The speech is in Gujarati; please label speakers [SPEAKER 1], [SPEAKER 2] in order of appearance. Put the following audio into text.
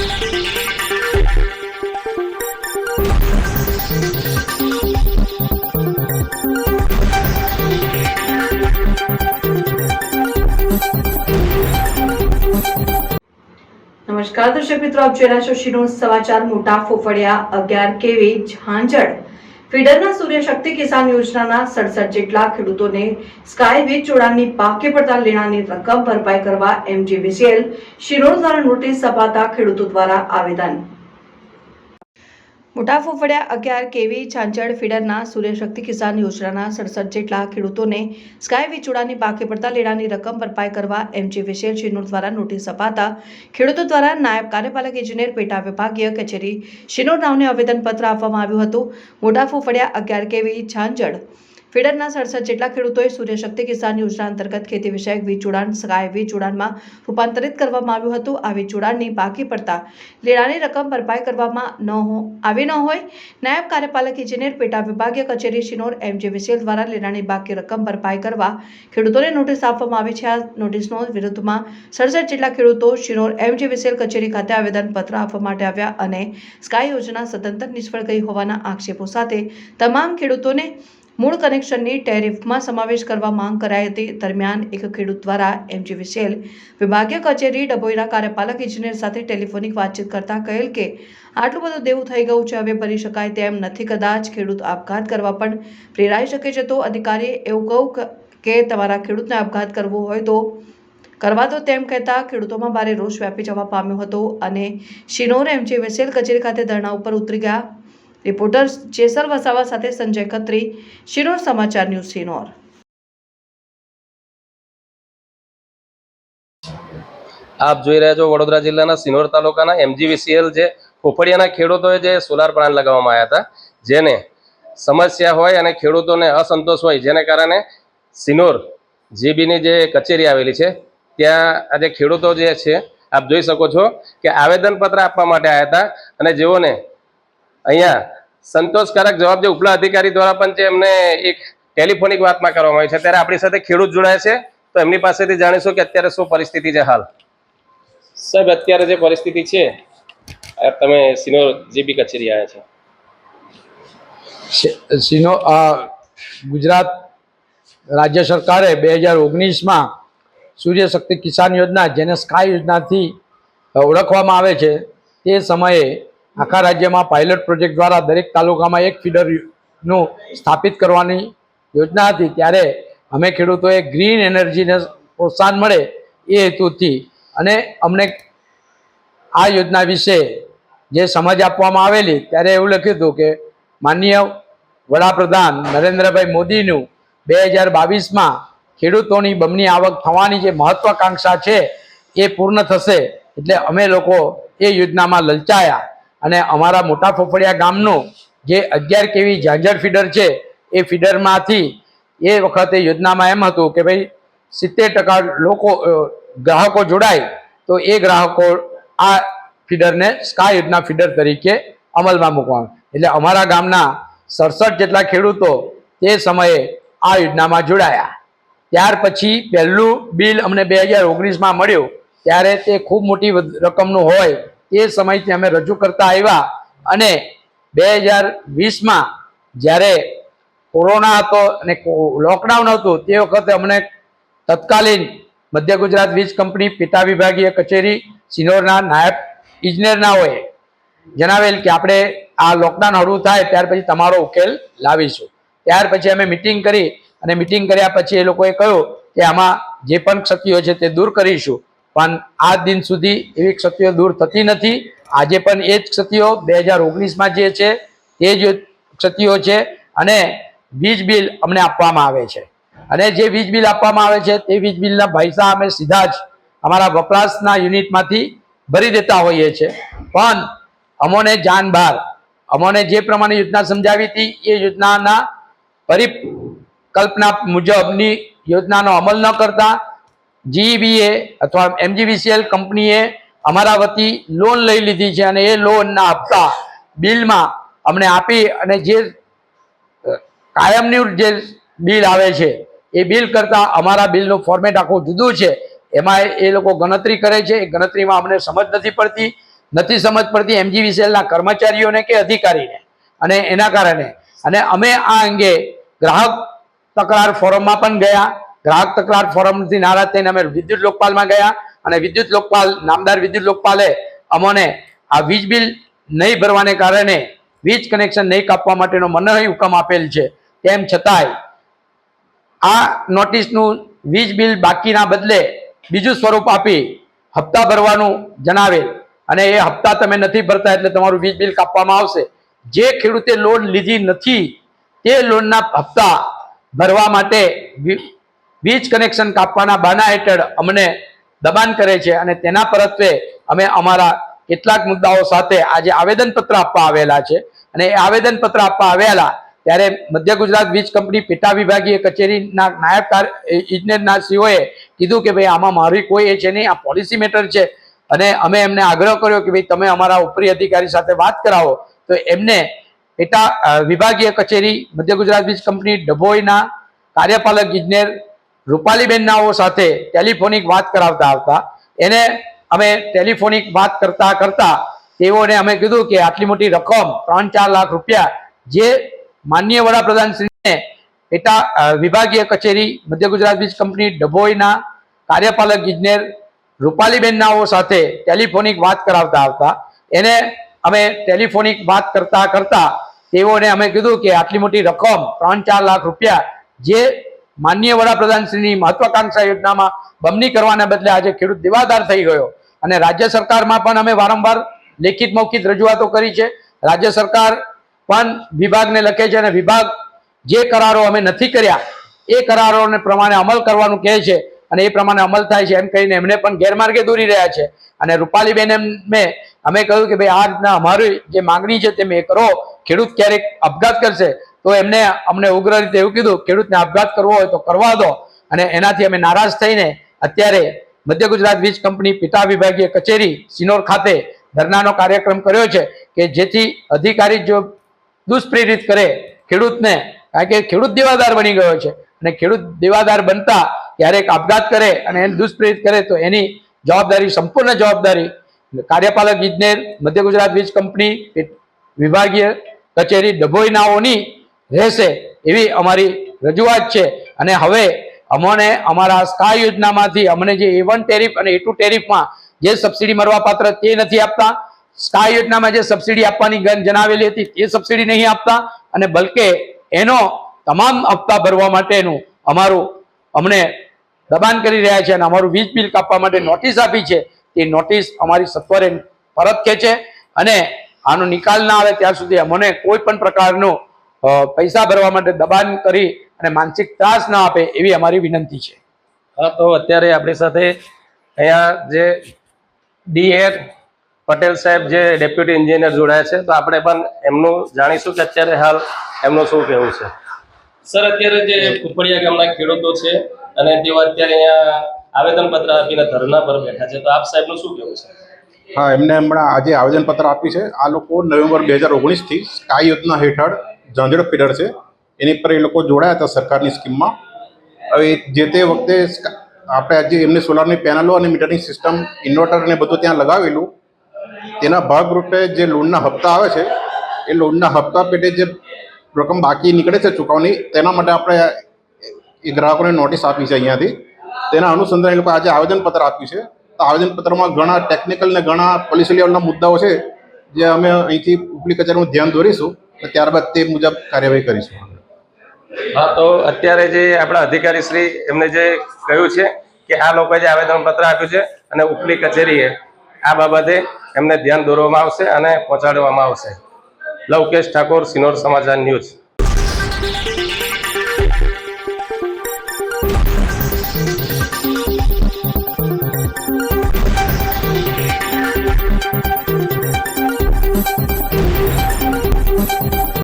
[SPEAKER 1] નમસ્કાર દર્શક મિત્રો આપ જોઈ રહ્યા છો સમાચાર. મોટા ફોફડિયા અગિયાર કેવી ઝાંઝડ ફીડરના સૂર્યશક્તિ કિસાન યોજનાના સડસઠ જેટલા ખેડૂતોને સ્કાય વીજ જોડાણની પાકે પડતા લેણાની રકમ ભરપાઈ કરવા એમજીવીસીએલ શિરોડ દ્વારા નોટિસ અપાતા ખેડૂતો દ્વારા આવેદન. મોટા ફોફડિયા અગિયાર કેવી છાંચડ ફીડરના સૂર્યશક્તિ કિસાન યોજનાના સડસઠ જેટલા ખેડૂતોને સ્કાય વીજ જોડાણની બાકી પડતા લેડાની રકમ ભરપાઈ કરવા એમજી વિશેલ શિનોર દ્વારા નોટિસ અપાતા ખેડૂતો દ્વારા નાયબ કાર્યપાલક ઇજનેર પેટા વિભાગીય કચેરી શિનોર નાવને આવેદનપત્ર આપવામાં આવ્યું હતું. મોટા ફોફડિયા અગિયાર કેવી ઝાંઝડ ફીડરના સડસઠ જેટલા ખેડૂતોએ સૂર્યશક્તિ કિસાન યોજના અંતર્ગત ખેતી વિષયક વીજ જોડાણ સગાય વીજ જોડાણમાં રૂપાંતરિત કરવામાં આવ્યું હતું. આ વીજ જોડાણની બાકી પડતા લેણાની રકમ ભરપાઈ કરવામાં ન આવી ન હોય, નાયબ કાર્યપાલક ઇજનેર પેટા વિભાગીય કચેરી શિનોર એમજીવીસીએલ દ્વારા લેણાની બાકી રકમ ભરપાઈ કરવા ખેડૂતોને નોટિસ આપવામાં આવી છે. આ નોટિસનો વિરુદ્ધમાં સડસઠ જેટલા ખેડૂતો શિનોર એમજીવીસીએલ કચેરી ખાતે આવેદનપત્ર આપવા માટે આવ્યા અને સ્કાય યોજના સદંતર નિષ્ફળ ગઈ હોવાના આક્ષેપો સાથે તમામ ખેડૂતોને મૂળ કનેક્શનની ટેરિફમાં સમાવેશ કરવા માંગ કરાઈ હતી. દરમિયાન એક ખેડૂત દ્વારા એમજીવીસીએલ વિભાગીય કચેરી ડભોઈના કાર્યપાલક ઇજનેર સાથે ટેલિફોનિક વાતચીત કરતા કહેલ કે, આટલું બધું દેવું થઈ ગયું છે, હવે ભરી શકાય તેમ નથી. કદાચ ખેડૂત આપઘાત કરવા પણ પ્રેરાઈ શકે છે. તો અધિકારીએ એવું કહું કે તમારા ખેડૂતને આપઘાત કરવો હોય તો કરવા તો તેમ કહેતા ખેડૂતોમાં ભારે રોષ વ્યાપી જવા પામ્યો હતો અને શિનોર એમજીવીસીએલ કચેરી ખાતે ધરણા ઉપર ઉતરી ગયા. રિપોર્ટર જેસલ વસાવા સાથે સંજય ખત્રી શિનોર સમાચાર ન્યૂઝ સિનોર.
[SPEAKER 2] આપ જોઈ રહ્યા છો વડોદરા જિલ્લાના સિનોર તાલુકાના એમજીવીસીએલ જે ફોફડિયાના ખેડૂતોએ જે સોલાર પ્લાન્ટ લગાવવામાં આવ્યા હતા, જેને સમસ્યા હોય અને ખેડૂતોને અસંતોષ હોય, જેને કારણે સિનોર જીબીની જે કચેરી આવેલી છે, ત્યાં આજે ખેડૂતો જે છે, આપ જોઈ શકો છો કે આવેદનપત્ર આપવા માટે આવ્યા હતા અને જેઓને અહીંયા સંતોષકારક જવાબ જે ઉપલા અધિકારી દ્વારા પણ જે એમને એક ટેલિફોનિક વાતમાં કરવામાં આવી છે ત્યારે આપણી સાથે ખેડૂત જોડાય છે. તો એમની પાસેથી જાણીશું કે અત્યારે શું પરિસ્થિતિ છે હાલ. સાહેબ અત્યારે જે પરિસ્થિતિ છે આ તમે સિનોર જીબી કચેરી આવ્યા છે.
[SPEAKER 3] સિનો ગુજરાત રાજ્ય સરકારે બે હજાર ઓગણીસમાં સૂર્યશક્તિ કિસાન યોજના જેને સ્કાય યોજનાથી ઓળખવામાં આવે છે તે સમયે આખા રાજ્યમાં પાયલટ પ્રોજેક્ટ દ્વારા દરેક તાલુકામાં એક ફીડરનું સ્થાપિત કરવાની યોજના હતી. ત્યારે અમે ખેડૂતોએ ગ્રીન એનર્જીને પ્રોત્સાહન મળે એ હેતુથી અને અમને આ યોજના વિશે જે સમજ આપવામાં આવેલી, ત્યારે એવું લખ્યું હતું કે માનનીય વડાપ્રધાન નરેન્દ્રભાઈ મોદીનું બે હજાર બાવીસમાં ખેડૂતોની બમની આવક થવાની જે મહત્વાકાંક્ષા છે એ પૂર્ણ થશે. એટલે અમે લોકો એ યોજનામાં લલચાયા. અને અમારા મોટા ફોફડિયા ગામનું જે અગિયાર કેવી ઝાંઝર ફીડર છે, એ ફીડરમાંથી એ વખતે યોજનામાં એમ હતું કે ભાઈ, સિત્તેર ટકા લોકો ગ્રાહકો જોડાય, તો એ ગ્રાહકો આ ફીડરને સ્કાય યોજના ફીડર તરીકે અમલમાં મૂકવાનું એટલે અમારા ગામના સડસઠ જેટલા ખેડૂતો તે સમયે આ યોજનામાં જોડાયા. ત્યાર પછી પહેલું બિલ અમને બે હજાર ઓગણીસમાં મળ્યું. ત્યારે તે ખૂબ મોટી રકમનું હોય તે સમયથી અમે રજૂ કરતા આવ્યા અને બે હજાર વીસમાં જ્યારે કોરોના હતો અને લોકડાઉન હતું, તે વખતે અમને તત્કાલીન મધ્ય ગુજરાત વીજ કંપની પેટા વિભાગીય કચેરી સિનોરના નાયબ ઇજનેરનાઓએ જણાવેલ કે આપણે આ લોકડાઉન હળવું થાય ત્યાર પછી તમારો ઉકેલ લાવીશું. ત્યાર પછી અમે મિટિંગ કરી અને મિટિંગ કર્યા પછી એ લોકોએ કહ્યું કે આમાં જે પણ ક્ષતિઓ છે તે દૂર કરીશું. પણ આ દિન સુધી એવી ક્ષતિઓ દૂર થતી નથી. આજે પણ એ જ ક્ષતિઓ બે હજાર ઓગણીસમાં જે છે તે જ ક્ષતિઓ છે અને વીજ બિલ અમને આપવામાં આવે છે. અને જે વીજ બિલ આપવામાં આવે છે, તે વીજ બિલના પૈસા અમે સીધા જ અમારા વપરાશના યુનિટમાંથી ભરી દેતા હોઈએ છીએ પણ અમોને જાન બહાર અમોને જે પ્રમાણે યોજના સમજાવી હતી, એ યોજનાના પરિકલ્પના મુજબની યોજનાનો અમલ ન કરતા જીબીએ અથવા એમજીવીસીએલ કંપનીએ અમારા વતી લોન લઈ લીધી છે અને એ લોનના હપ્તા બિલમાં અમને આપી અને જે કાયમનું જે બિલ આવે છે, એ બિલ કરતાં અમારા બિલનું ફોર્મેટ આખું જુદું છે. એમાં એ લોકો ગણતરી કરે છે. એ ગણતરીમાં અમને સમજ નથી પડતી, નથી સમજ પડતી એમજીવીસીએલના કર્મચારીઓને કે અધિકારીને અને એના કારણે. અને અમે આ અંગે ગ્રાહક તકરાર ફોરમમાં પણ ગયા. ગ્રાહક તકરાર ફોરમથી નારાજ થઈને અમે વિદ્યુત લોકપાલમાં ગયા અને વિદ્યુત લોકપાલ નામદાર વિદ્યુત લોકપાલે અમને આ વીજ બિલ નહીં ભરવાને કારણે વીજ કનેક્શન નહીં કાપવા માટેનો મનોહી હુકમ આપેલ છે. તેમ છતાંય આ નોટિસનું વીજ બિલ બાકીના બદલે બીજું સ્વરૂપ આપી હપ્તા ભરવાનું જણાવેલ અને એ હપ્તા તમે નથી ભરતા એટલે તમારું વીજ બિલ કાપવામાં આવશે. જે ખેડૂતે લોન લીધી નથી તે લોનના હપ્તા ભરવા માટે વીજ કનેક્શન કાપવાના બાના હેઠળ અમને દબાણ કરે છે અને તેના પરત્વે અમે અમારા કેટલાક મુદ્દાઓ સાથે આજે આવેદનપત્ર આપવા આવેલા છે. અને એ આવેદનપત્ર આપવા આવેલા ત્યારે મધ્ય ગુજરાત વીજ કંપની પેટા વિભાગીય કચેરીના નાયબ ઇજનેરના સીઓએ કીધું કે ભાઈ આમાં મારી કોઈ એ છે નહીં, આ પોલિસી મેટર છે. અને અમે એમને આગ્રહ કર્યો કે ભાઈ તમે અમારા ઉપરી અધિકારી સાથે વાત કરાવો. તો એમને પેટા વિભાગીય કચેરી, મધ્ય ગુજરાત વીજ કંપની ડભોઈના કાર્યપાલક ઇજનેર રૂપાલીબેન નાઓ સાથે ટેલિફોનિક વાત કરાવતા આવતા. એને અમે ટેલિફોનિક વાત કરતા કરતા તેઓને અમે કીધું કે આટલી મોટી રકમ ત્રણ ચાર લાખ રૂપિયા જે માન્ય વડાપ્રધાન શ્રીને પેટા વિભાગીય કચેરી, મધ્ય ગુજરાત વીજ કંપની ડભોઈના કાર્યપાલક ઇજનેર રૂપાલીબેન નાઓ સાથે ટેલિફોનિક વાત કરાવતા આવતા. એને અમે ટેલિફોનિક વાત કરતા કરતા તેઓને અમે કીધું કે આટલી મોટી રકમ ત્રણ ચાર લાખ રૂપિયા જે માનનીય વડાપ્રધાન શ્રીની મહત્વાકાંક્ષા યોજનામાં બમણી કરવાના બદલે આજે ખેડૂત દેવાદાર થઈ ગયો. અને રાજ્ય સરકારમાં પણ અમે વારંવાર લેખિત મૌખિત રજૂઆતો કરી છે. રાજ્ય સરકાર પણ વિભાગને લખે છે અને વિભાગ જે કરારો અમે નથી કર્યા, એ કરારોને પ્રમાણે અમલ કરવાનું કહે છે અને એ પ્રમાણે અમલ થાય છે એમ કહીને એમને પણ ગેરમાર્ગે દોરી રહ્યા છે. અને રૂપાલીબેન એમને અમે કહ્યું કે ભાઈ આ રીતના અમારી જે માંગણી છે તે મેં કરો. ખેડૂત ક્યારેક અપઘાત કરશે તો એમને અમને ઉગ્ર રીતે એવું કીધું, ખેડૂતને આપઘાત કરવો હોય તો કરવા દો. અને એનાથી અમે નારાજ થઈને અત્યારે મધ્ય ગુજરાત વીજ કંપની પિતા વિભાગીય કચેરી સિનોર ખાતે ધરનાનો કાર્યક્રમ કર્યો છે કે જેથી અધિકારી જો દુષ્પ્રેરિત કરે, ખેડૂતને કારણ કે ખેડૂત દેવાદાર બની ગયો છે અને ખેડૂત દેવાદાર બનતા ક્યારેક આપઘાત કરે અને એને દુષ્પ્રેરિત કરે તો એની જવાબદારી, સંપૂર્ણ જવાબદારી કાર્યપાલક ઇજનેર, મધ્ય ગુજરાત વીજ કંપની વિભાગીય કચેરી ડભોઈનાઓની રહેશે એવી અમારી રજૂઆત છે. અને હવે અમને અમારા સ્કાય યોજનામાંથી અમને જે એ વન ટેરિફ અને એ ટુ ટેરિફમાં જે સબસિડી મળવાપાત્ર તે નથી આપતા. સ્કાય યોજનામાં જે સબસિડી આપવાની ગન જણાવેલી હતી તે સબસિડી નહીં આપતા. અને બલકે એનો તમામ હપ્તા ભરવા માટેનું અમારું અમને દબાણ કરી રહ્યા છે અને અમારું વીજ બિલ કાપવા માટે નોટિસ આપી છે. તે નોટિસ અમારી સત્વરે પરત ખેંચે. અને આનો નિકાલ ના આવે ત્યાં સુધી અમને કોઈ પણ પ્રકારનું પૈસા ભરવા માટે દબાણ કરી અને માનસિક ત્રાસ ના આપે એવી અમારી વિનંતી છે.
[SPEAKER 2] હા તો અત્યારે આપણી સાથે અહીંયા જે ડી એર પટેલ સાહેબ જે ડેપ્યુટી એન્જિનિયર જોડાયા છે તો આપણે પણ એમનું જાણીશું કે અત્યારે હાલ એમનું શું કહેવું છે. સર અત્યારે જે કુપડિયા ગામના ખેડૂતો છે અને તેઓ અત્યારે અહીંયા આવેદનપત્ર આપીને ધરના પર બેઠા છે તો આપ સાહેબનું શું કહેવું છે?
[SPEAKER 4] હા એમને હમણાં આજે આવેદનપત્ર આપ્યું છે. આ લોકો નવેમ્બર બે હજાર ઓગણીસથી સ્કાય યોજના હેઠળ ઝાંઝડ ફીડર છે, એની પર એ લોકો જોડાયા હતા સરકારની સ્કીમમાં. હવે જે તે વખતે આપણે આજે એમને સોલારની પેનલો અને મીટરિંગ સિસ્ટમ ઇન્વર્ટર ને બધું ત્યાં લગાવેલું, તેના ભાગરૂપે જે લોનના હપ્તા આવે છે, એ લોનના હપ્તા પેટે જે રકમ બાકી નીકળે છે ચૂકવણી તેના માટે આપણે એ ગ્રાહકોને નોટિસ આપી છે અહીંયાથી. તેના અનુસંધાને એ લોકો આજે આવેદનપત્ર આપ્યું છે. તો આવેદનપત્રમાં ઘણા ટેકનિકલ ને ઘણા પોલિસી લેવલના મુદ્દાઓ છે, જે અમે અહીંથી ઉપલી કચેરીનું ધ્યાન દોરીશું. ત્યારબાદ તે મુજબ કાર્યવાહી કરીશું.
[SPEAKER 2] હા, તો અત્યારે જે આપણા અધિકારી શ્રી એમને જે કહ્યું છે કે આ લોકોએ જે આવેદનપત્ર આપ્યું છે અને ઉપલી કચેરીએ આ બાબતે એમને ધ્યાન દોરવામાં આવશે અને પહોંચાડવામાં આવશે. લવકેશ ઠાકોર, સિનોર સમાચાર ન્યૂઝ.